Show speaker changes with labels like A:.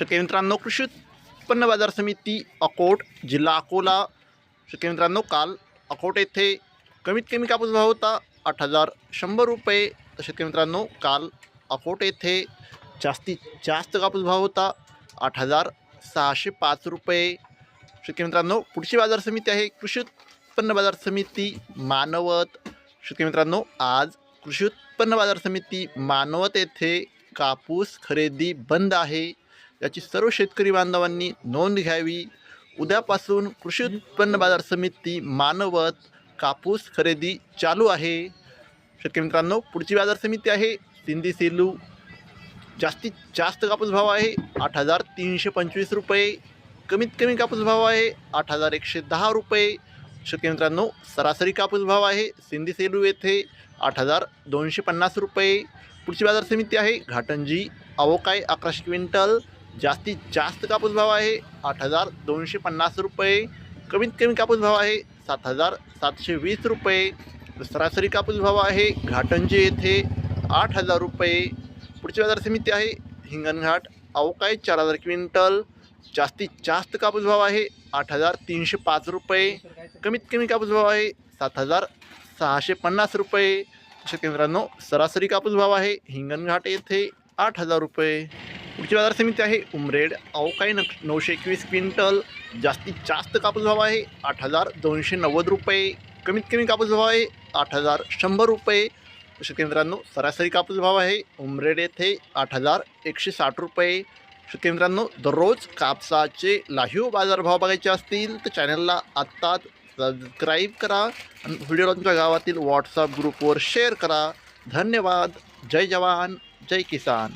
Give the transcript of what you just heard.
A: शेतकरी मित्रांनो कृषी उत्पन्न बाजार समिती अकोट जिल्हा अकोला. शेतकरी मित्रांनो काल अकोट येथे कमीत कमी कापूस भाव होता आठ हजार शंभर रुपये. तर शेतकरी मित्रांनो काल अकोट येथे जास्तीत जास्त कापूस भाव होता आठ हजार सहाशे पाच रुपये. शेतकरी मित्रांनो पुढची बाजार समिती आहे कृषी उत्पन्न बाजार समिती मानवत. शेतकरी मित्रांनो आज कृषी उत्पन्न बाजार समिती मानवत येथे कापूस खरेदी बंद आहे. याची सर्व शेतकरी बांधवांनी नोंद घ्यावी. उद्यापासून कृषी उत्पन्न बाजार समिती मानवत कापूस खरेदी चालू आहे. शेतकरी मित्रांनो पुढची बाजार समिती आहे सिंधी सेलू. जास्तीत जास्त कापूस भाव आहे आठ हजार तीनशे पंचवीस रुपये. कमीत कमी कापूस भाव आहे आठ हजार एकशे दहा रुपये. शेतकरी मित्रांनो सरासरी कापूस भाव आहे सिंधी सेलू येथे आठ हजार दोनशे पन्नास रुपये. पुढची बाजार समिती आहे घाटंजी अवोकाय अकराशे क्विंटल. जास्तीत जास्त कापूस भाव आहे आठ हजार दोनशे पन्नास रुपये. कमीत कमी कापूस भाव आहे सात हजार सातशे वीस रुपये. सरासरी कापूस भाव आहे घाटंजी येथे आठ हजार रुपये. पुढची बाजार समिती आहे हिंगणघाट अवकाळी चार हजार क्विंटल. जास्तीत जास्त कापूस भाव आहे आठ हजार तीनशे पाच रुपये. कमीत कमी कापूस भाव आहे सात हजार सहाशे पन्नास रुपये. शेतकरी मित्रांनो सरासरी कापूस भाव आहे हिंगणघाट येथे आठ हजार रुपये. पुढची बाजार समिती आहे उमरेड. अवकाळी न नऊशे एकवीस क्विंटल. जास्तीत जास्त कापूस भाव आहे आठ हजार दोनशे नव्वद रुपये. कमीत कमी कापूस भाव आहे आठ हजार शंभर रुपये. शेतकरी मित्रांनो सरासरी कापूस भाव आहे उमरेड येथे आठ हजार एकशे साठ रुपये. शेतकरी मित्रांनो दररोज कापसाचे लाहीव बाजारभाव बघायचे असतील तर चॅनलला आत्ताच सबस्क्राईब करा आणि व्हिडिओला तुमच्या गावातील व्हॉट्सअप ग्रुपवर शेअर करा. धन्यवाद. जय जवान. जय किसान.